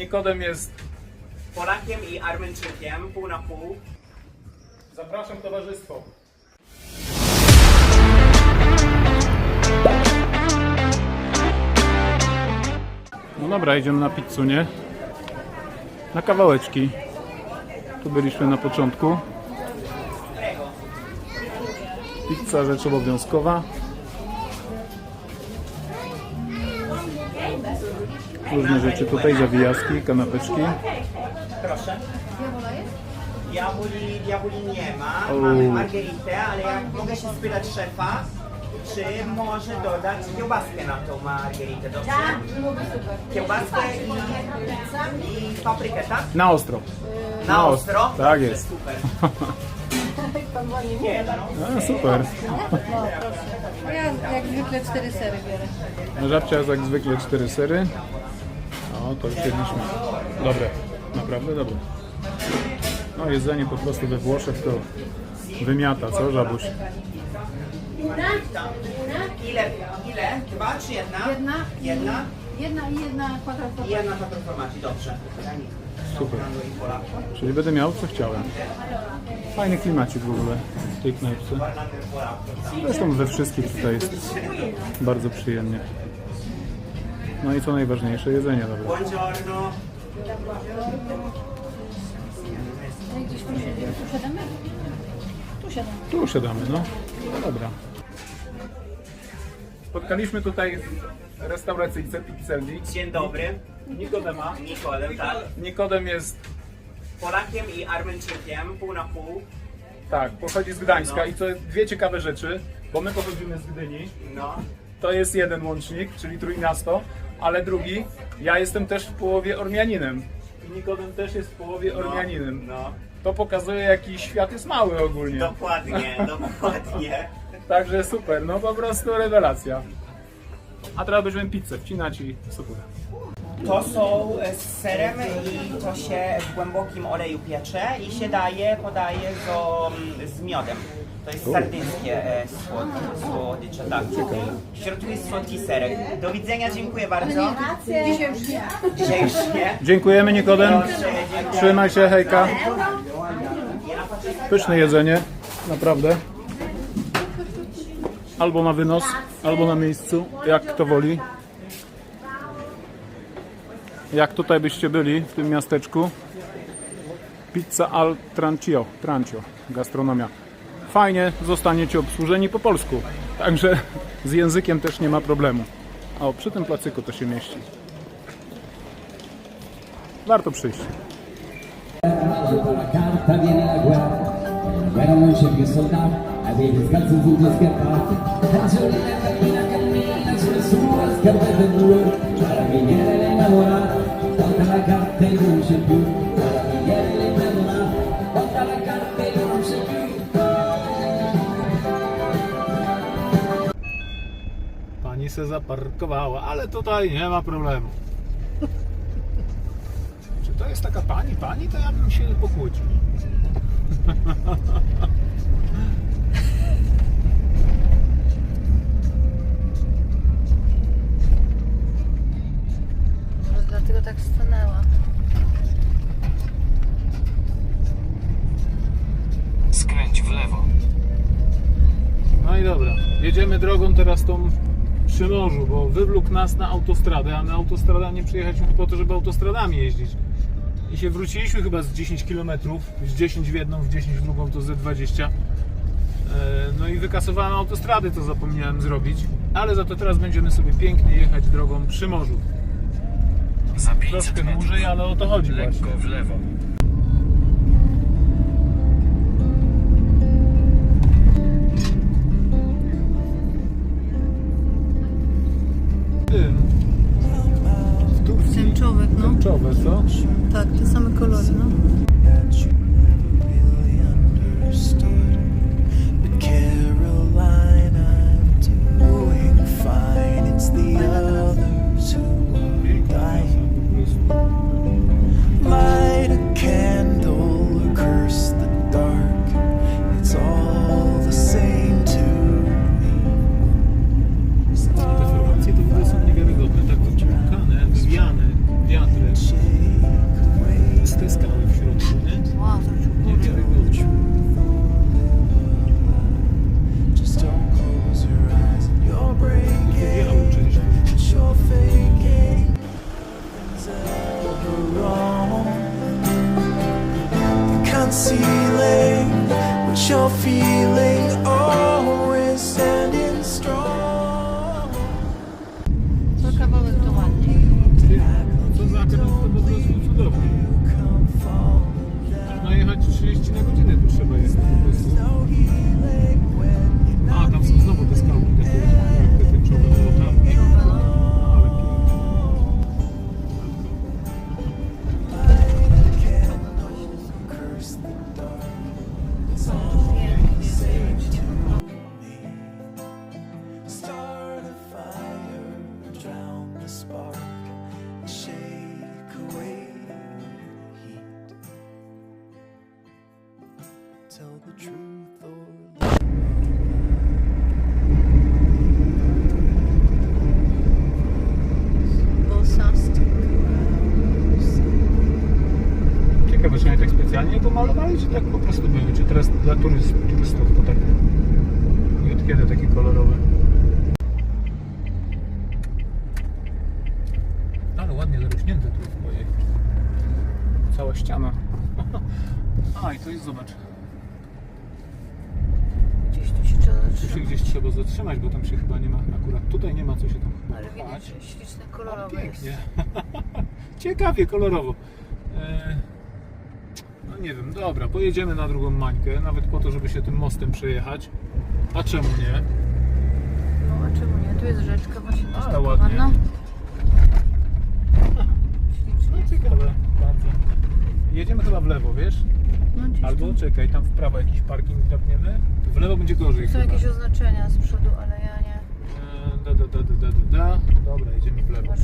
Nikodem jest. Polakiem i Armenczykiem, pół na pół. Zapraszam towarzystwo. No dobra, idziemy na pizzę, nie? Na kawałeczki. Tu byliśmy na początku. Pizza rzecz obowiązkowa. Różne rzeczy tutaj, zawijaski, kanapeczki. Proszę. Diaboli, diaboli nie ma. O. Mamy margeritę, ale jak mogę się spytać szefa, czy może dodać kiełbaskę na tą margeritę, dobrze? Kiełbaskę i, i paprykę, tak? Na ostro. Na ostro? Tak jest. Super. Nie, no. A, super. A ja jak zwykle cztery sery biorę. No, Żabcia jak zwykle cztery sery. O, to już jedliśmy. Dobre, naprawdę dobre. No jedzenie po prostu we Włoszech to wymiata, co żabuś? Ile? Ile? Dwa czy jedna? Jedna. Jedna? Jedna i jedna kwadratowa. I jedna na performacji, dobrze. Super. Czyli będę miał co chciałem. Fajny klimacik w ogóle w tej knajpce. Zresztą we wszystkich tutaj jest bardzo przyjemnie. No i co najważniejsze, jedzenie dobre. Buongiorno. No i gdzieś tu siedzimy, tu siadamy? Tu siadamy. Tu siadamy, no. No Dobra. Spotkaliśmy tutaj restauracyjce pizzerni. Dzień dobry. Nikodema. Nikodem, tak? Nikodem jest, Polakiem i Armenczykiem, pół na pół. tak, pochodzi z Gdańska i to dwie ciekawe rzeczy, bo my pochodzimy z Gdyni. No. To jest jeden łącznik, czyli Trójmiasto, ale drugi, ja jestem też w połowie Ormianinem. I Nikodem też jest w połowie Ormianinem. No. To pokazuje, jaki świat jest mały ogólnie. Dokładnie, dokładnie. Także super, no po prostu rewelacja. A teraz będziemy pizzę wcinać i super. To są e, z serem i to się w głębokim oleju piecze i się daje, podaje go mm, z miodem. To jest sardyńskie e, słod- słodycze, tak. W środku jest słodki serek. Do widzenia, dziękuję bardzo. Dzisiaj już nie. Dzisiaj już nie. Dziękujemy Nikodem. Proszę, dziękuję. Trzymaj się, hejka. Pyszne jedzenie, naprawdę. Albo na wynos, albo na miejscu, jak kto woli. Jak tutaj byście byli w tym miasteczku? Pizza al Trancio, Trancio, gastronomia. Fajnie, zostaniecie obsłużeni po polsku. Także z językiem też nie ma problemu. O, przy tym placyku to się mieści. Warto przyjść. La se zaparkowała, ale tutaj nie ma problemu. Czy to jest taka pani, pani, to ja bym się pokłócił. Może dlatego tak stanęła. Skręć w lewo. No i dobra, jedziemy drogą teraz tą przy morzu, bo wywlókł nas na autostradę, a my autostrada nie przyjechaliśmy po to, żeby autostradami jeździć. I się wróciliśmy chyba z 10 km, z 10 w jedną, w 10 w drugą, to ze 20. E, No i wykasowałem autostrady, to zapomniałem zrobić, ale za to teraz będziemy sobie pięknie jechać drogą przy morzu. Za 500 Troszkę dłużej, ale o to chodzi właśnie. Lekko w lewo. Co? Tak, te same kolory, no. Fall No jechać 30 na godzinę to malowali, czy tak po prostu były? Czy teraz dla turyst, turystów to tak? I od kiedy takie kolorowe? Ale ładnie zarośnięte tu w mojej. Cała ściana. A, i to jest, zobacz. Gdzieś tu się trzeba Tu się zatrzymać. gdzieś trzeba zatrzymać, bo tam się chyba nie ma, akurat tutaj nie ma co się tam chyba Ale pchać. widać, że śliczne kolorowe jest. pięknie. Ciekawie, kolorowo. E, No nie wiem, dobra, pojedziemy na drugą mańkę, nawet po to, żeby się tym mostem przejechać. A czemu nie? No a czemu nie? Tu jest rzeczka właśnie też Ale ładnie. No Ślicznie. ciekawe, bardzo. Jedziemy chyba w lewo, wiesz? No, gdzieś Albo tu. czekaj, tam w prawo jakiś parking drapniemy. W lewo będzie gorzej Są chyba. jakieś oznaczenia z przodu, ale ja nie. E, Da, da, da, da, da, da. Dobra, jedziemy w lewo. Masz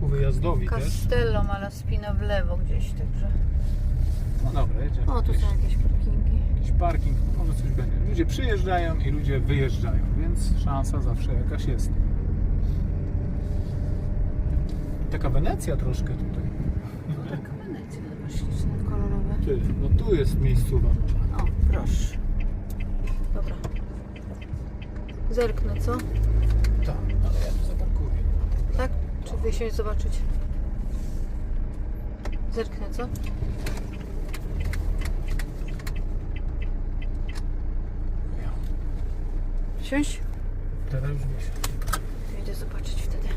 Ku wyjazdowi też. Castello Malaspina w lewo gdzieś, także. No dobra, jedziemy. O, tu są jakieś parkingi. jakiś parking, może coś będzie. Ludzie przyjeżdżają i ludzie wyjeżdżają, więc szansa zawsze jakaś jest. Taka Wenecja troszkę tutaj. No tak, Wenecja, zobacz, śliczne, kolorowe. Ty, no tu jest miejscowa. O, proszę. Dobra. Zerknę, co? Tak, ale ja tu zaparkuję. Tak? Czy wysiąść zobaczyć? Zerknę, co? Siąść? Teraz już. Idę zobaczyć wtedy.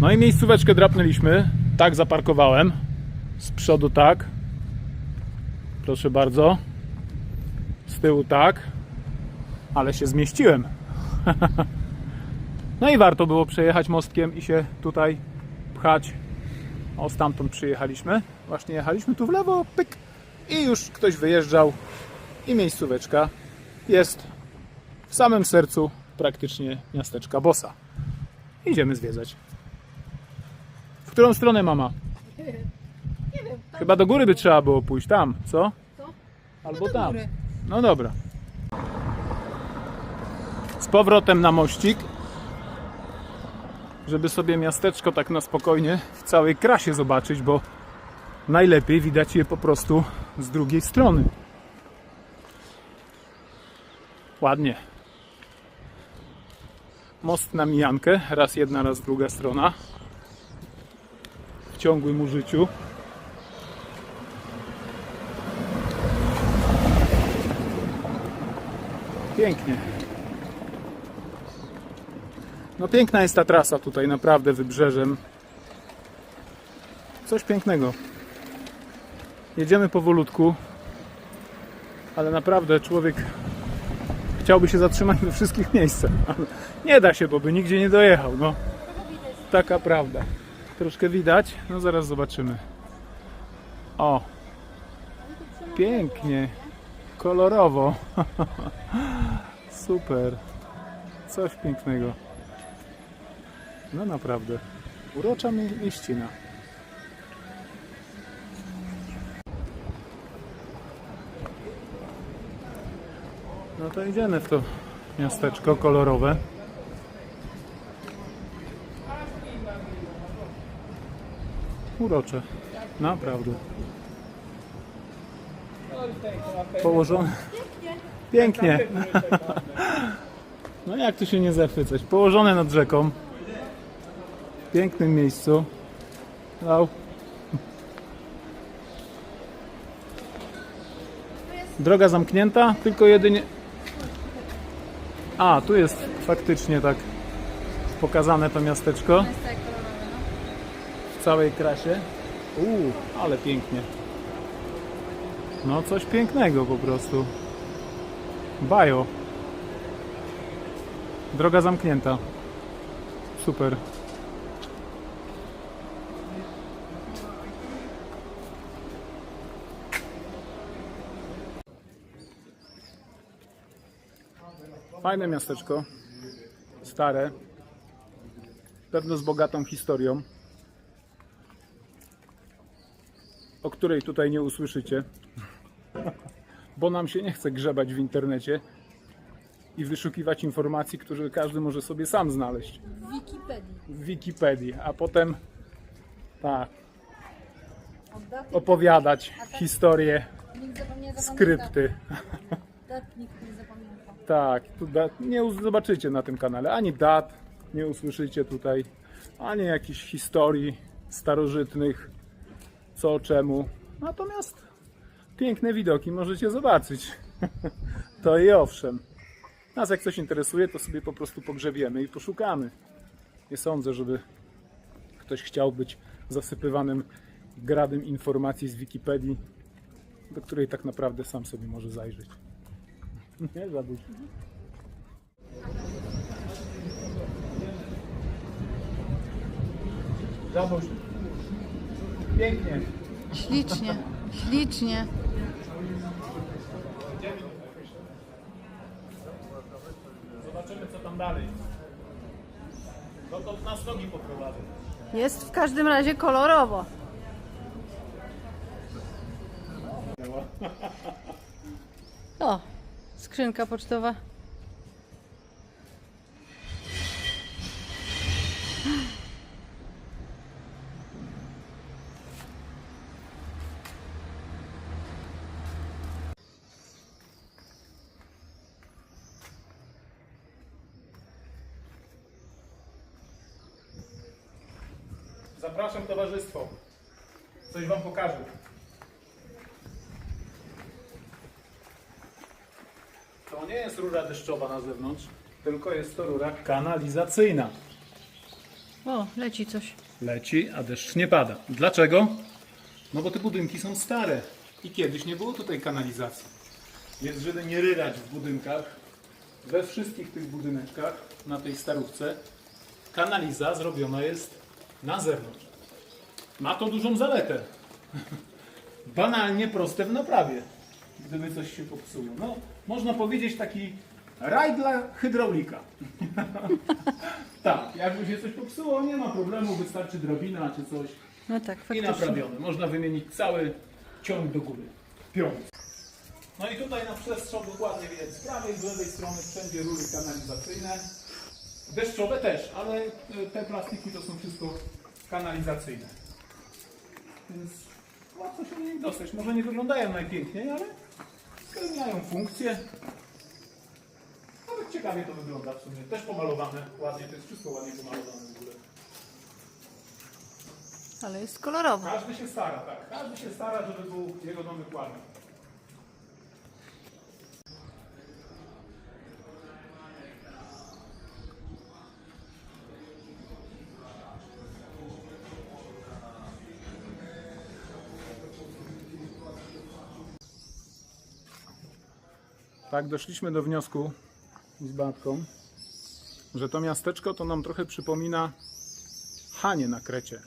No i miejscóweczkę drapnęliśmy. Tak zaparkowałem. Z przodu tak. Proszę bardzo. Z tyłu tak. Ale się zmieściłem. no i warto było przejechać mostkiem i się tutaj pchać. O, stamtąd przyjechaliśmy. Właśnie jechaliśmy tu w lewo, pyk. I już ktoś wyjeżdżał. I miejscóweczka jest w samym sercu praktycznie miasteczka Bosa. Idziemy zwiedzać. W którą stronę mama? Nie wiem, tam Chyba do góry by trzeba było pójść, tam, co? Co? Albo No do tam. góry. No dobra. Z powrotem na mościk, żeby sobie miasteczko tak na spokojnie w całej krasie zobaczyć, bo najlepiej widać je po prostu z drugiej strony. Ładnie. Most na mijankę, raz jedna, raz druga strona. W ciągłym użyciu. Pięknie. No piękna jest ta trasa tutaj, naprawdę wybrzeżem. Coś pięknego. Jedziemy powolutku, ale naprawdę człowiek chciałby się zatrzymać we wszystkich miejscach. Ale nie da się, bo by nigdzie nie dojechał. No. Taka prawda. Troszkę widać, no zaraz zobaczymy. O, pięknie, kolorowo. Super. Coś pięknego. No naprawdę. Urocza mie- mieścina. No to idziemy w to miasteczko kolorowe. Urocze. Naprawdę. Położone. Pięknie. No jak tu się nie zachwycać? Położone nad rzeką. W pięknym miejscu. Au. Droga zamknięta, tylko jedynie... A, tu jest faktycznie tak pokazane to miasteczko tak no. w całej krasie. Uuu, ale pięknie. No coś pięknego po prostu. Bajo. Droga zamknięta. Super. Fajne miasteczko. Stare. Pewno z bogatą historią. o której tutaj nie usłyszycie, bo nam się nie chce grzebać w internecie i wyszukiwać informacji, które każdy może sobie sam znaleźć W Wikipedii. w Wikipedii, a potem tak, opowiadać nie zapamięta. skrypty. Dat nikt nie zapamięta. Tak, tu nie zobaczycie na tym kanale ani dat, nie usłyszycie tutaj, ani jakichś historii starożytnych, co czemu. Natomiast piękne widoki możecie zobaczyć. To i owszem. Nas jak coś interesuje, to sobie po prostu pogrzebiemy i poszukamy. Nie sądzę, żeby ktoś chciał być zasypywanym gradem informacji z Wikipedii, do której tak naprawdę sam sobie może zajrzeć. Nie, zabudź. Zabudź. Pięknie. Ślicznie, ślicznie. Zobaczymy co tam dalej. No to nas nogi poprowadzą. Jest w każdym razie kolorowo. O, skrzynka pocztowa. Zapraszam towarzystwo. Coś wam pokażę. To nie jest rura deszczowa na zewnątrz, tylko jest to rura kanalizacyjna. O, leci coś. Leci, a deszcz nie pada. Dlaczego? No bo te budynki są stare i kiedyś nie było tutaj kanalizacji. Więc żeby nie ryrać w budynkach, we wszystkich tych budyneczkach na tej starówce kanaliza zrobiona jest na zewnątrz. Ma to dużą zaletę. Banalnie proste w naprawie, gdyby coś się popsuło. No, można powiedzieć taki raj dla hydraulika. tak, jakby się coś popsuło, nie ma problemu, wystarczy drabina czy coś No tak, i faktycznie. naprawione. Można wymienić cały ciąg do góry. Piąt. No i tutaj na przestrzał dokładnie widać z prawej, z lewej strony wszędzie rury kanalizacyjne. Deszczowe też, ale e, te plastiki to są wszystko kanalizacyjne. Więc łatwo się do nich dostać. Może nie wyglądają najpiękniej, ale spełniają funkcję. Nawet ciekawie to wygląda w sumie. Też pomalowane ładnie, to jest wszystko ładnie pomalowane w ogóle. Ale jest kolorowo. Każdy się stara, tak. Każdy się stara, żeby był jego domek ładny. Tak, doszliśmy do wniosku z Batką, że to miasteczko to nam trochę przypomina Hanie na Krecie.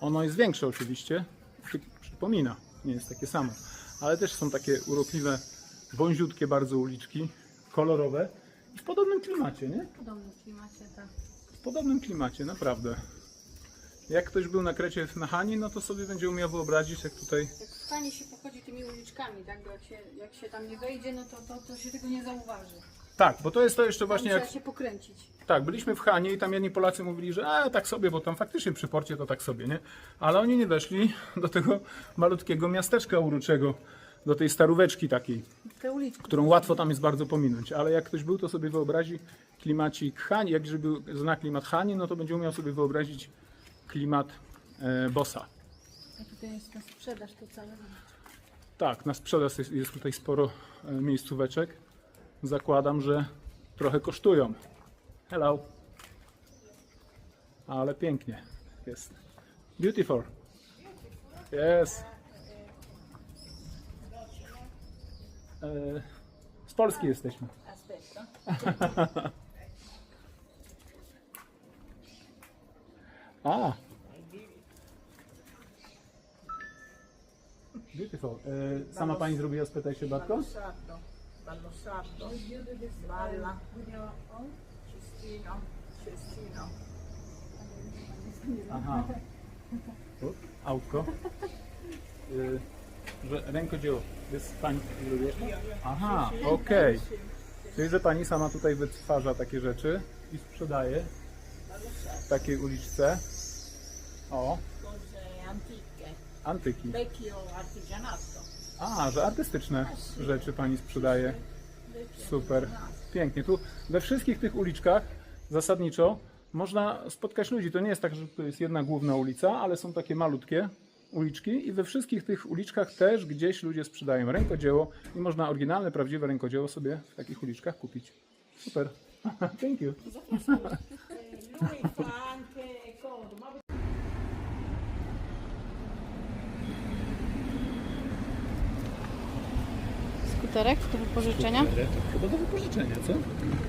Ono jest większe oczywiście, przy, przypomina, nie jest takie samo, ale też są takie urokliwe, wąziutkie bardzo uliczki, kolorowe i w podobnym klimacie, nie? W podobnym klimacie, tak. W podobnym klimacie, naprawdę. Jak ktoś był na Krecie na Hani, no to sobie będzie umiał wyobrazić, jak tutaj Jak fajnie się pochodzi tymi uliczkami, tak? Bo jak się, jak się tam nie wejdzie, no to, to, to się tego nie zauważy. Tak, bo to jest to jeszcze właśnie trzeba jak. się pokręcić. Tak, byliśmy w Hanie i tam jedni Polacy mówili, że a, tak sobie, bo tam faktycznie przy porcie to tak sobie, nie? Ale oni nie weszli do tego malutkiego miasteczka uroczego, do tej staróweczki takiej, Te uliczki. którą łatwo tam jest bardzo pominąć. Ale jak ktoś był, to sobie wyobrazi klimacik Hani, jak żeby zna klimat Hani, no to będzie umiał sobie wyobrazić klimat e, Bossa. A tutaj jest ta sprzedaż, to całe. Tak, na sprzedaż jest, jest tutaj sporo e, miejscóweczek. Zakładam, że trochę kosztują. Hello. Ale pięknie jest. Beautiful. Yes. E, z Polski jesteśmy. A. Beautiful. E, sama pani zrobiła, spytaj się Batko? sardo, ballo sardo, balla, cestino, cestino. Aha. Tu? Autko. Y, że rękodzieło. Jest pani zrobiła? Aha, okej. Czyli, że pani sama tutaj wytwarza takie rzeczy i sprzedaje w takiej uliczce. O, antyki. artigianato. A, że artystyczne rzeczy pani sprzedaje. Super. Pięknie. Tu we wszystkich tych uliczkach zasadniczo można spotkać ludzi. To nie jest tak, że to jest jedna główna ulica, ale są takie malutkie uliczki i we wszystkich tych uliczkach też gdzieś ludzie sprzedają rękodzieło i można oryginalne, prawdziwe rękodzieło sobie w takich uliczkach kupić. Super. Thank you. Fa anche ma Skuterek do wypożyczenia? Chyba do wypożyczenia, co?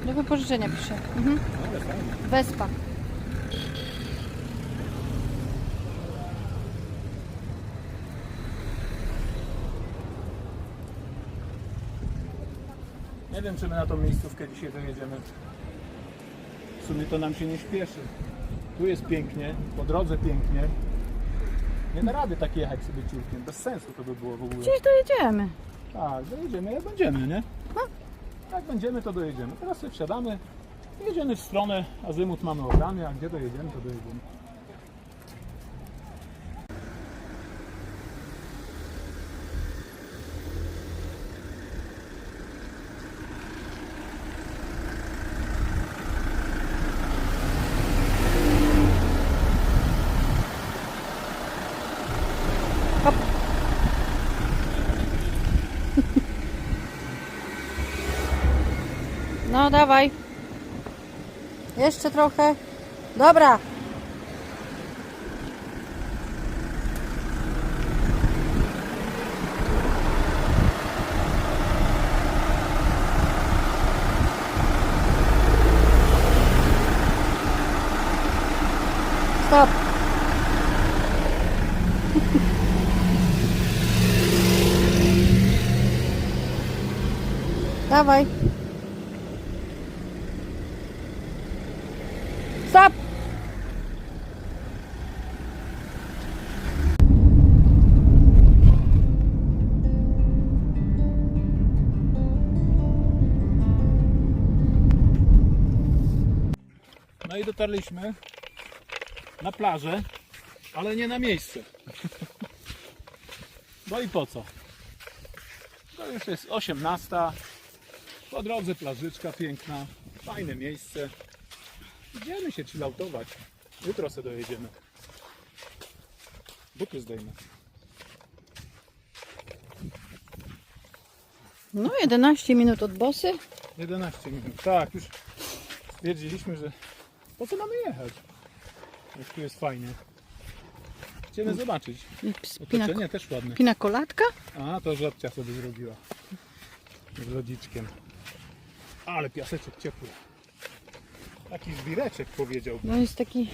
Do wypożyczenia pisze. Mhm. Ale fajnie. Wespa. Nie wiem, czy my na tą miejscówkę dzisiaj dojedziemy. Sumie to nam się nie śpieszy. Tu jest pięknie, po drodze pięknie. Nie da rady tak jechać sobie ciurkiem. Bez sensu to by było w ogóle. Gdzieś dojedziemy. Tak, dojedziemy jak będziemy, nie? Jak będziemy, to dojedziemy. Teraz sobie wsiadamy, jedziemy w stronę, azymut mamy obrany, a gdzie dojedziemy, to dojedziemy. No dawaj. Jeszcze trochę. Dobra. Stop. Dawaj. Dotarliśmy na plażę, ale nie na miejsce. No i po co? To już jest 18. Po drodze plażyczka piękna, fajne miejsce. Idziemy się chilloutować. Jutro sobie dojedziemy. Buty zdejmę. No 11 minut od bosy. 11 minut. Tak, już stwierdziliśmy, że po co mamy jechać? Jak tu jest fajnie. Chcemy zobaczyć. Pina, Otoczenie też ładne. pina kolatka? A, to żabcia sobie zrobiła. Z lodziczkiem. Ale piaseczek ciepły. Taki żwireczek powiedział. No jest taki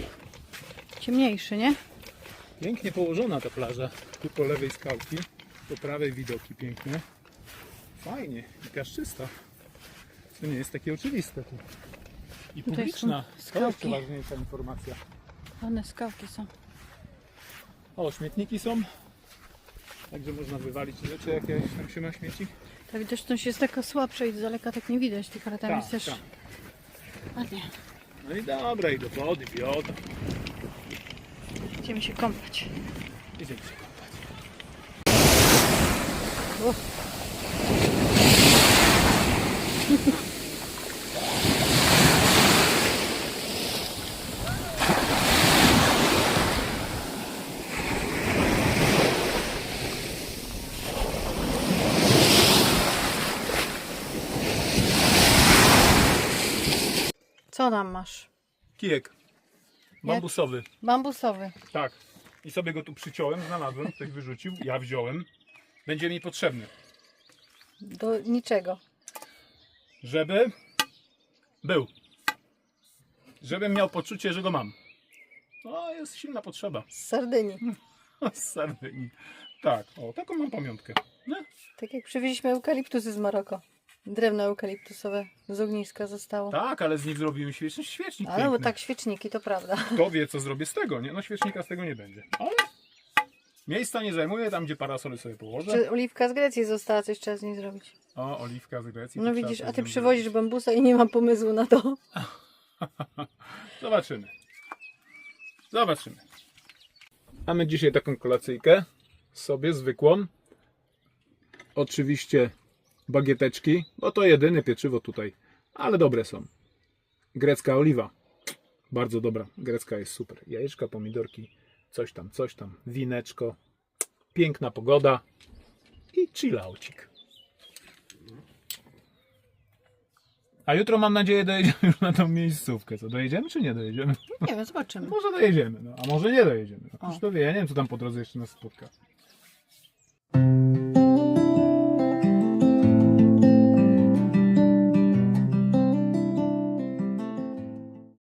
ciemniejszy, nie? Pięknie położona ta plaża. Tu po lewej skałki, po prawej widoki piękne. Fajnie i piaszczysta. To nie jest takie oczywiste tu. I Tutaj publiczna. są To jest skałki. informacja. Ładne skałki są. O, śmietniki są. Także można wywalić rzeczy, jakie tam się ma śmieci. Ta widoczność jest taka słabsza i z daleka tak nie widać tych, ale tam Tak, jest też tak. ładnie. No i dobra, i do wody, bioda. Idziemy się kąpać. Idziemy się kąpać. Co tam masz? Kijek. Bambusowy. Bambusowy. Tak. I sobie go tu przyciąłem, znalazłem, ktoś wyrzucił, ja wziąłem. Będzie mi potrzebny, Do niczego. żeby był. Żebym miał poczucie, że go mam. No, jest silna potrzeba. Z Sardynii. Z Sardynii. Tak, o, taką mam pamiątkę. Nie? Tak jak przywieźliśmy eukaliptusy z Maroko. Drewno eukaliptusowe z ogniska zostało. Tak, ale z nich zrobiłem świecznik, świecznik Ale bo piękny. tak świeczniki, to prawda. Kto wie, co zrobię z tego, nie? No świecznika z tego nie będzie. Ale miejsca nie zajmuję, tam gdzie parasole sobie położę. Czy oliwka z Grecji została, coś trzeba z niej zrobić. O, oliwka z Grecji. to No trzeba widzisz, coś a ty z nią przywozisz bambusa i nie mam pomysłu na to. zrobić. Zobaczymy. Zobaczymy. Mamy dzisiaj taką kolacyjkę sobie zwykłą. Oczywiście bagieteczki, bo to jedyne pieczywo tutaj, ale dobre są. Grecka oliwa. Bardzo dobra. Grecka jest super. Jajeczka, pomidorki, coś tam, coś tam. Wineczko. Piękna pogoda. I chillaucik. A jutro mam nadzieję dojedziemy już na tą miejscówkę. Co, dojedziemy czy nie dojedziemy? Nie wiem, zobaczymy. Może dojedziemy, no, a może nie dojedziemy. No. Już to wie, ja nie wiem co tam po drodze jeszcze nas spotka.